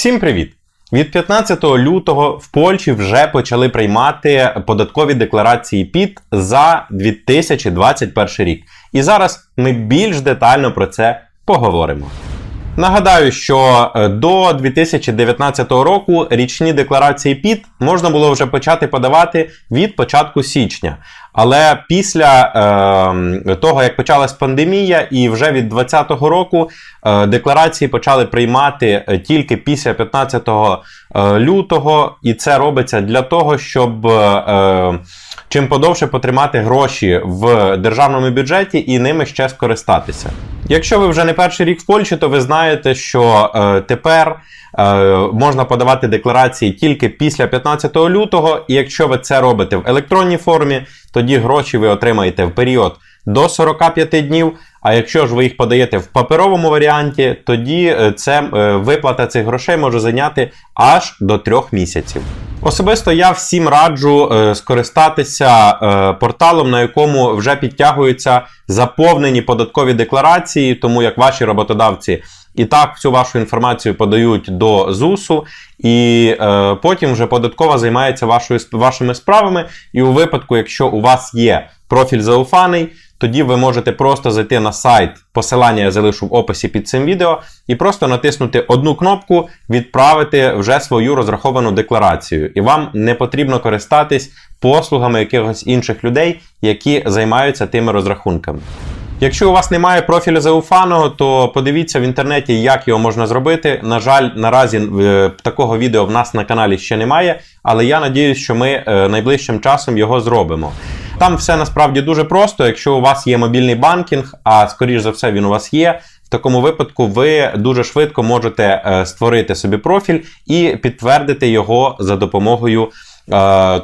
Всім привіт! Від 15 лютого в Польщі вже почали приймати податкові декларації ПІТ за 2021 рік. І зараз ми більш детально про це поговоримо. Нагадаю, що е, до 2019 року річні декларації ПІТ можна було вже почати подавати від початку січня. Але після е, того, як почалась пандемія, і вже від 2020 року е, декларації почали приймати е, тільки після 15 е, лютого, і це робиться для того, щоб е, чим подовше потримати гроші в державному бюджеті і ними ще скористатися. Якщо ви вже не перший рік в Польщі, то ви знаєте, що е, тепер е, можна подавати декларації тільки після 15 лютого, і якщо ви це робите в електронній формі, тоді гроші ви отримаєте в період до 45 днів. А якщо ж ви їх подаєте в паперовому варіанті, тоді е, це е, виплата цих грошей може зайняти аж до 3 місяців. Особисто я всім раджу е, скористатися порталом, на якому вже підтягуються заповнені податкові декларації, тому як ваші роботодавці і так всю вашу інформацію подають до ЗУСу, і е, потім вже податкова займається вашою, вашими справами. І у випадку, якщо у вас є профіль зауфаний, тоді ви можете просто зайти на сайт, посилання я залишу в описі під цим відео, і просто натиснути одну кнопку, відправити вже свою розраховану декларацію. І вам не потрібно користатись послугами якихось інших людей, які займаються тими розрахунками. Якщо у вас немає профілю зауфаного, то подивіться в інтернеті, як його можна зробити. На жаль, наразі е, такого відео в нас на каналі ще немає, але я надіюсь, що ми е, найближчим часом його зробимо. Там все насправді дуже просто. Якщо у вас є мобільний банкінг, а скоріш за все він у вас є. В такому випадку ви дуже швидко можете е, створити собі профіль і підтвердити його за допомогою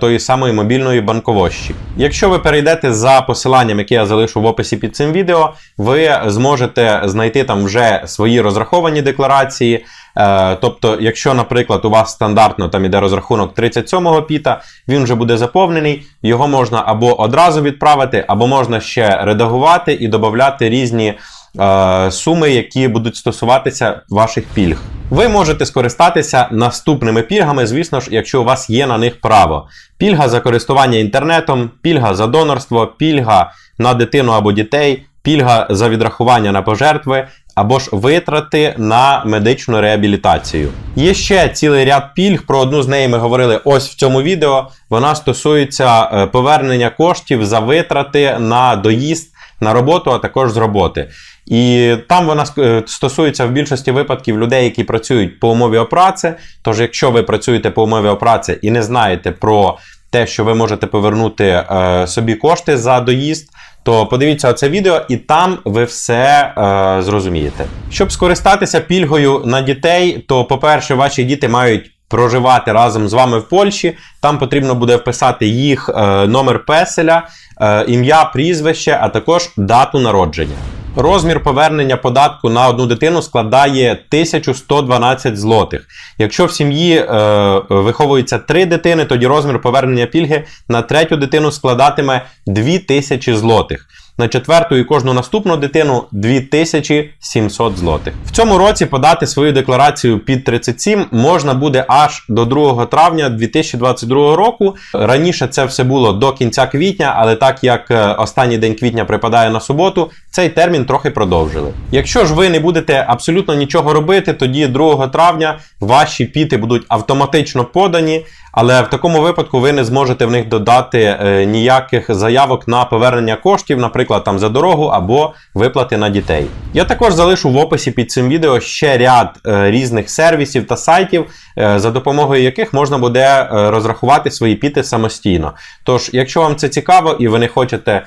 тої самої мобільної банковощі. Якщо ви перейдете за посиланням, яке я залишу в описі під цим відео, ви зможете знайти там вже свої розраховані декларації. Е, тобто, якщо, наприклад, у вас стандартно там іде розрахунок 37-го піта, він вже буде заповнений, його можна або одразу відправити, або можна ще редагувати і додати різні е, суми, які будуть стосуватися ваших пільг. Ви можете скористатися наступними пільгами, звісно ж, якщо у вас є на них право. Пільга за користування інтернетом, пільга за донорство, пільга на дитину або дітей, пільга за відрахування на пожертви. Або ж витрати на медичну реабілітацію. Є ще цілий ряд пільг. Про одну з неї ми говорили ось в цьому відео. Вона стосується е, повернення коштів за витрати на доїзд на роботу, а також з роботи. І там вона е, стосується в більшості випадків людей, які працюють по умові опраці. Тож, якщо ви працюєте по умові опраці і не знаєте про те, що ви можете повернути е, собі кошти за доїзд, то подивіться це відео, і там ви все е, зрозумієте. Щоб скористатися пільгою на дітей, то, по-перше, ваші діти мають проживати разом з вами в Польщі. Там потрібно буде вписати їх е, номер песеля, е, ім'я, прізвище, а також дату народження. Розмір повернення податку на одну дитину складає 1112 злотих. Якщо в сім'ї е, виховується три дитини, тоді розмір повернення пільги на третю дитину складатиме 2000 злотих. На четверту і кожну наступну дитину 2700 злотих. В цьому році подати свою декларацію під 37 можна буде аж до 2 травня 2022 року. Раніше це все було до кінця квітня, але так як е, останній день квітня припадає на суботу, цей термін трохи продовжили. Якщо ж ви не будете абсолютно нічого робити, тоді 2 травня ваші піти будуть автоматично подані. Але в такому випадку ви не зможете в них додати е, ніяких заявок на повернення коштів, наприклад, там за дорогу або виплати на дітей. Я також залишу в описі під цим відео ще ряд е, різних сервісів та сайтів, за допомогою яких можна буде е, розрахувати свої піти самостійно. Тож, якщо вам це цікаво і ви не хочете е,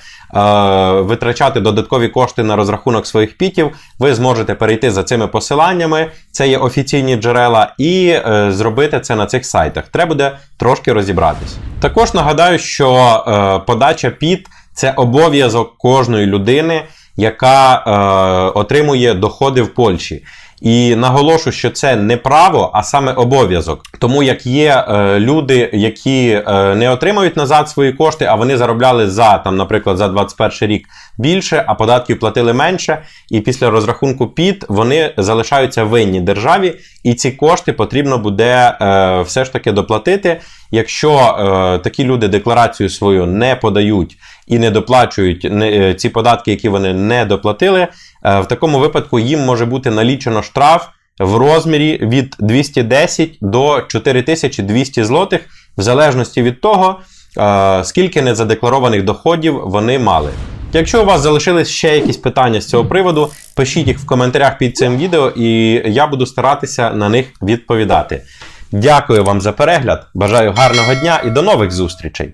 витрачати додаткові кошти на розрахунок своїх пітів, ви зможете перейти за цими посиланнями. Це є офіційні джерела, і е, зробити це на цих сайтах. Треба буде трошки розібратись. Також нагадаю, що е, подача піт це обов'язок кожної людини, яка е, отримує доходи в Польщі. І наголошу, що це не право, а саме обов'язок. Тому як є е, люди, які е, не отримують назад свої кошти, а вони заробляли за там, наприклад, за 21 рік більше, а податків платили менше, і після розрахунку ПІД вони залишаються винні державі, і ці кошти потрібно буде е, все ж таки доплатити. Якщо е, такі люди декларацію свою не подають і не доплачують не, е, ці податки, які вони не доплатили, в такому випадку їм може бути налічено штраф в розмірі від 210 до 4200 злотих, в залежності від того, е, скільки незадекларованих доходів вони мали. Якщо у вас залишились ще якісь питання з цього приводу, пишіть їх в коментарях під цим відео, і я буду старатися на них відповідати. Дякую вам за перегляд, бажаю гарного дня і до нових зустрічей!